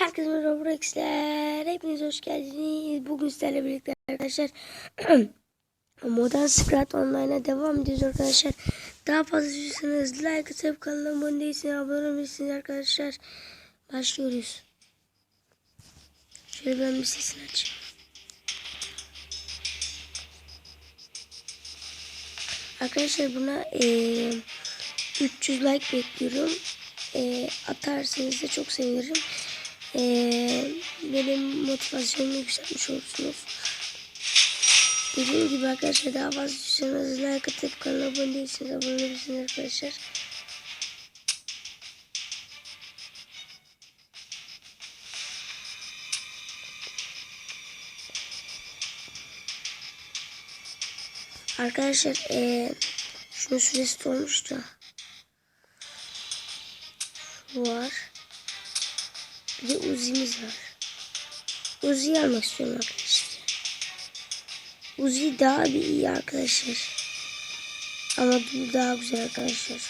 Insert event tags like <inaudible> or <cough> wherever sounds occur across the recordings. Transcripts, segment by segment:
Herkese merhaba Rex'ler. Hepiniz hoş geldiniz. Bugün sizlerle birlikte arkadaşlar <clears throat> Modern Scrat Online'a devam ediyoruz arkadaşlar. Daha fazla istiyorsanız like atıp kanala abone değilseniz abone olabilirsiniz arkadaşlar. Başlıyoruz. Şöyle ben bir sesini açayım. Arkadaşlar buna eee 300 like bekliyorum. Eee atarsanız da çok sevinirim. Eee benim motivasyonumu yükseltmiş olursunuz. Dediğim gibi arkadaşlar daha fazla istiyorsanız like atıp kanala abone değilseniz abone olabilirsiniz arkadaşlar. Arkadaşlar eee şunun süresi dolmuş da. Şu var. Uzi'miz var. Uzi'yi almak istiyorum arkadaşlar. Uzi daha bir iyi arkadaşlar. Ama bu daha güzel arkadaşlar.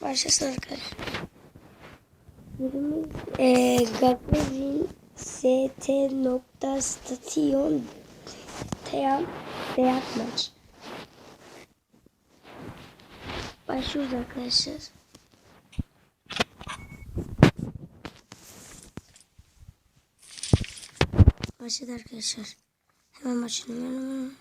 Başlasın arkadaşlar. Birimiz e, Gagavin ST nokta stasyon Teyan Beyaz. Başlıyoruz arkadaşlar. Başladı arkadaşlar. Hemen başlayalım.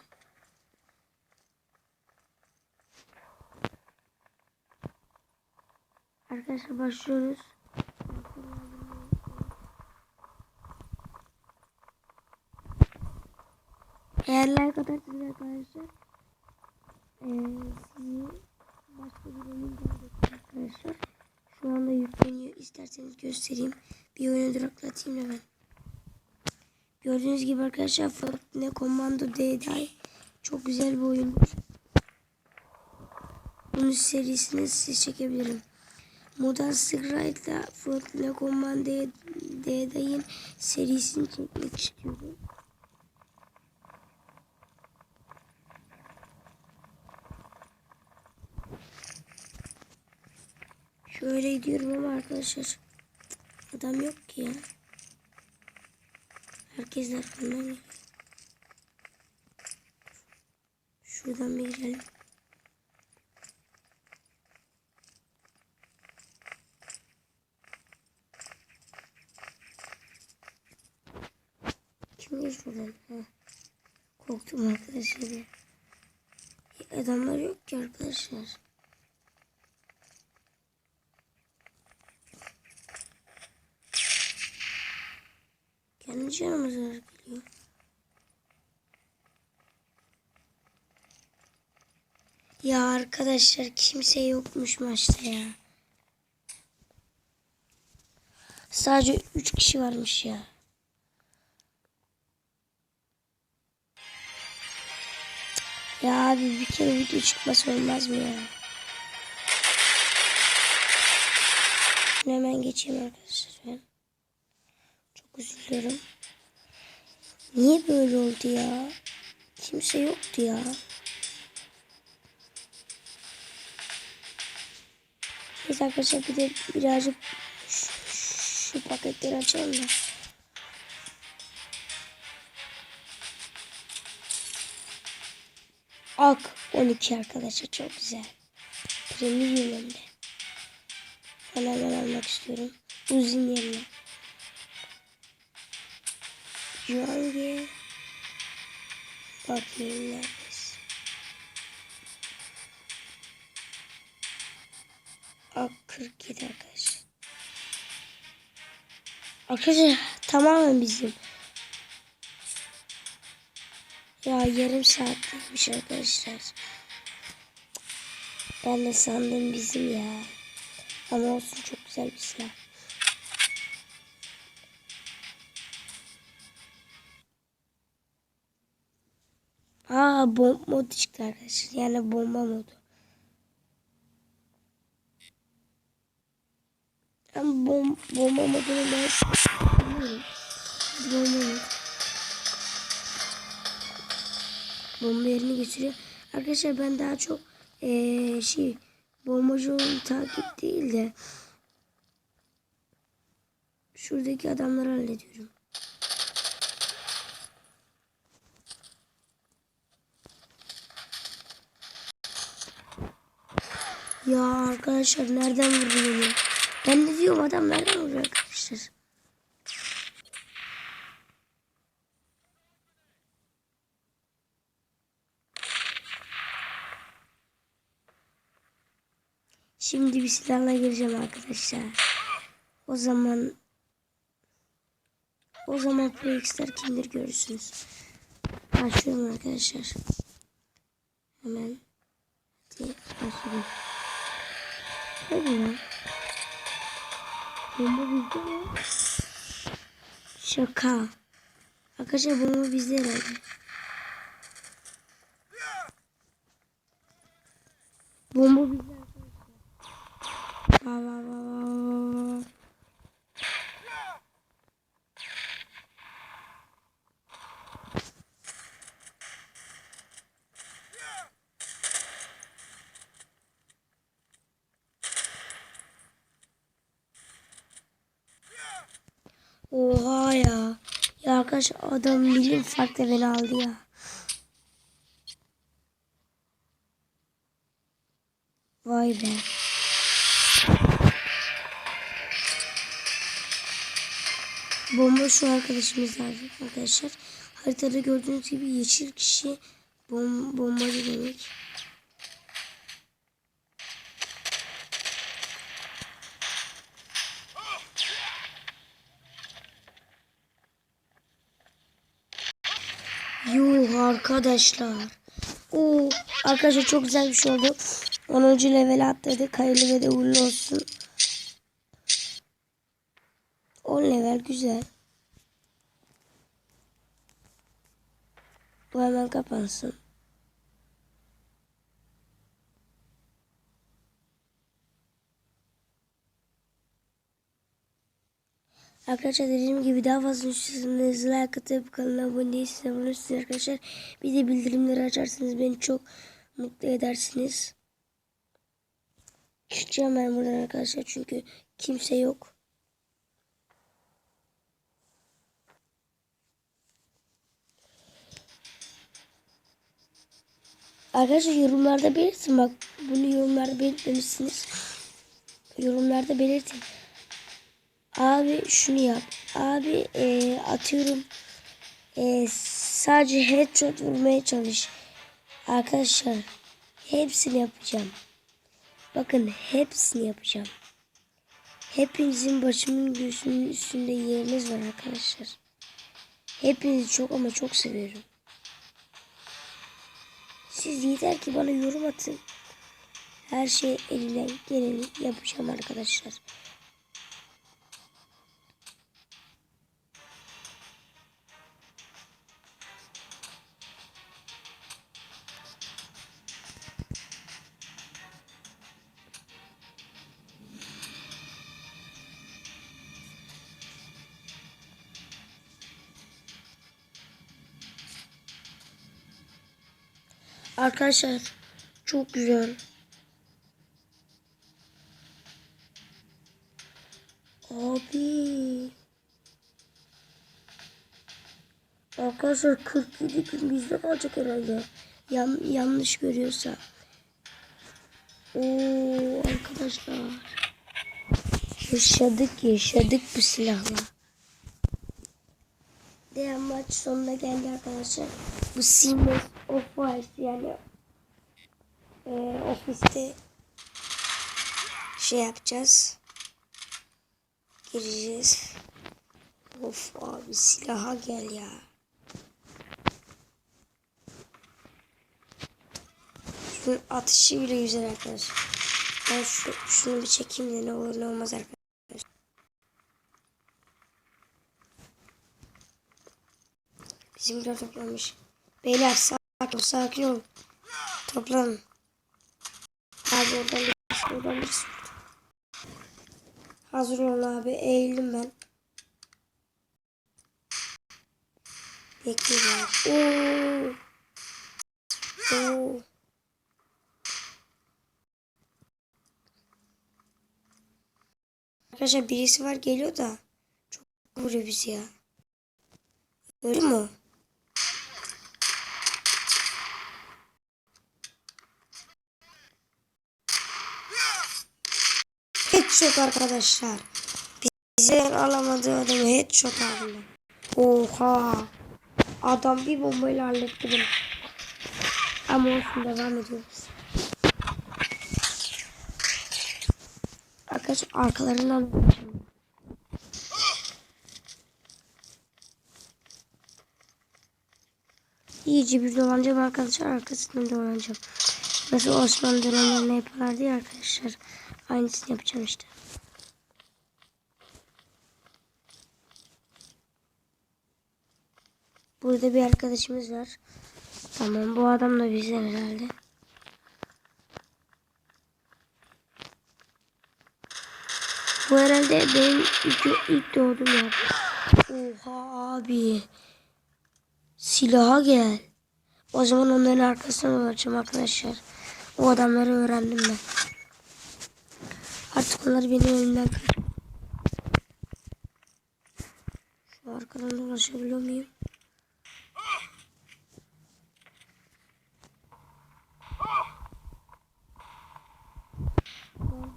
Arkadaşlar başlıyoruz. Eğer like atarsanız arkadaşlar eee sizi başka bir oyun arkadaşlar. Şu anda yükleniyor. İsterseniz göstereyim. Bir oyunu duraklatayım hemen. Gördüğünüz gibi arkadaşlar Fortnite Commando D'day çok güzel bir oyundur. Bunun serisini size çekebilirim. Modern Strike'da Fortnite Commando D'day'ın serisini çekmek istiyorum. Şöyle gidiyorum ama arkadaşlar adam yok ki ya. Herkes arkamdan geliyor. Şuradan bir girelim. Kim geçti buradan? Ha. Korktum arkadaşlar ya. Adamlar yok ki arkadaşlar. Kendi canıma zarar geliyor. Ya arkadaşlar kimse yokmuş maçta ya. Sadece 3 kişi varmış ya. Ya abi bir kere video çıkması olmaz mı ya? Hemen geçeyim arkadaşlar ben. Çok üzülüyorum. Niye böyle oldu ya? Kimse yoktu ya. Neyse arkadaşlar bir de birazcık şu, şu paketleri açalım da. Ak 12 arkadaşlar çok güzel. Premium hem de. Hemen almak istiyorum. Uzun yerine. Hangi? Bakayım neredesin? Ak 47 arkadaşlar. Arkadaşlar tamamen bizim. Ya yarım saatteymiş arkadaşlar. Ben de sandım bizim ya. Ama olsun çok güzel bir silah. Aa bomba modu çıktı arkadaşlar. Yani bomba modu. Ama bom bomba modunu ben. Bomba modu. Bomba yerini getiriyor. Arkadaşlar ben daha çok eee, şey bombacı takip değil de şuradaki adamları hallediyorum. Ya arkadaşlar nereden vurdu beni? Ben de diyorum adam nereden vuruyor arkadaşlar? Şimdi bir silahla gireceğim arkadaşlar. O zaman o zaman PX'ler kimdir görürsünüz. Başlıyorum arkadaşlar. Hemen hadi Hadi ya. Bomba bizde mi? Şaka. Arkadaşlar bomba bizde herhalde. Bomba bizde adam milim farklı beni aldı ya. Vay be. Bomba şu arkadaşımız lazım arkadaşlar. Haritada gördüğünüz gibi yeşil kişi bom bombacı demek. Arkadaşlar. Oo, arkadaşlar çok güzel bir şey oldu. 10. level atladık. Hayırlı ve de uğurlu olsun. 10 level güzel. Bu hemen kapansın. Arkadaşlar dediğim gibi daha fazla üstünüz like atıp kanala abone değilseniz arkadaşlar. Bir de bildirimleri açarsanız beni çok mutlu edersiniz. Çıkacağım ben buradan arkadaşlar çünkü kimse yok. Arkadaşlar yorumlarda belirtin bak bunu yorumlarda belirtmemişsiniz. Yorumlarda belirtin. Abi şunu yap. Abi e, atıyorum e, sadece headshot vurmaya çalış. Arkadaşlar hepsini yapacağım. Bakın hepsini yapacağım. Hepinizin başımın gözümün üstünde yeriniz var arkadaşlar. Hepinizi çok ama çok seviyorum. Siz yeter ki bana yorum atın. Her şey elimden geleni yapacağım arkadaşlar. Arkadaşlar çok güzel. Abi. Arkadaşlar 47 gün bizde kalacak herhalde. Yan, yanlış görüyorsa. Oo arkadaşlar. Yaşadık yaşadık bu silahla. Diğer maç sonuna geldi arkadaşlar. Bu Siemens of Wise yani e, ofiste şey yapacağız. Gireceğiz. Of abi silaha gel ya. Şunun atışı bile güzel arkadaşlar. Ben şu, şunu bir çekeyim de ne olur ne olmaz arkadaşlar. Bizimkiler toplanmış. Beyler Sakin sakin ol. Toplan. Abi oradan bir şey oradan bir Hazır ol abi eğildim ben. Bekliyorum. Oo. Oo. Arkadaşlar birisi var geliyor da çok vuruyor bizi ya. Öldü mü? Headshot arkadaşlar. Bizden alamadığı adamı headshot aldı. Oha. Adam bir bombayla halletti bunu. Ama olsun devam ediyoruz. Arkadaşlar arkalarından. İyice bir dolanacağım arkadaşlar arkasından dolanacağım. Nasıl Osmanlı dönemlerinde yaparlardı ya arkadaşlar. Aynısını yapacağım işte. Burada bir arkadaşımız var. Tamam bu adam da bizden herhalde. Bu herhalde benim ilk, ilk doğduğum yer. Oha abi. Silaha gel. O zaman onların arkasına olacağım arkadaşlar. O adamları öğrendim ben. Artık onlar benim elimden kaçıyor. Şu arkadan dolaşabiliyor muyum?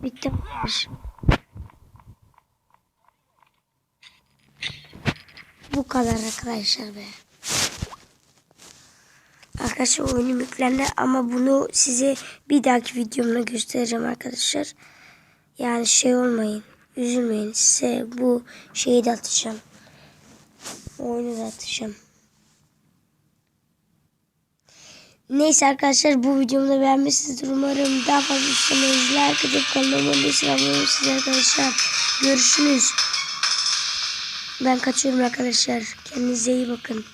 Bitti. Bu kadar arkadaşlar be. Arkadaşlar oyunum yüklendi ama bunu size bir dahaki videomda göstereceğim arkadaşlar. Yani şey olmayın. Üzülmeyin. Size bu şeyi de atacağım. Oyunu da atacağım. Neyse arkadaşlar bu videomu da beğenmişsinizdir. Umarım daha fazla istemeyiz. Like atıp kanalıma abone olursunuz arkadaşlar. Görüşürüz. Ben kaçıyorum arkadaşlar. Kendinize iyi bakın.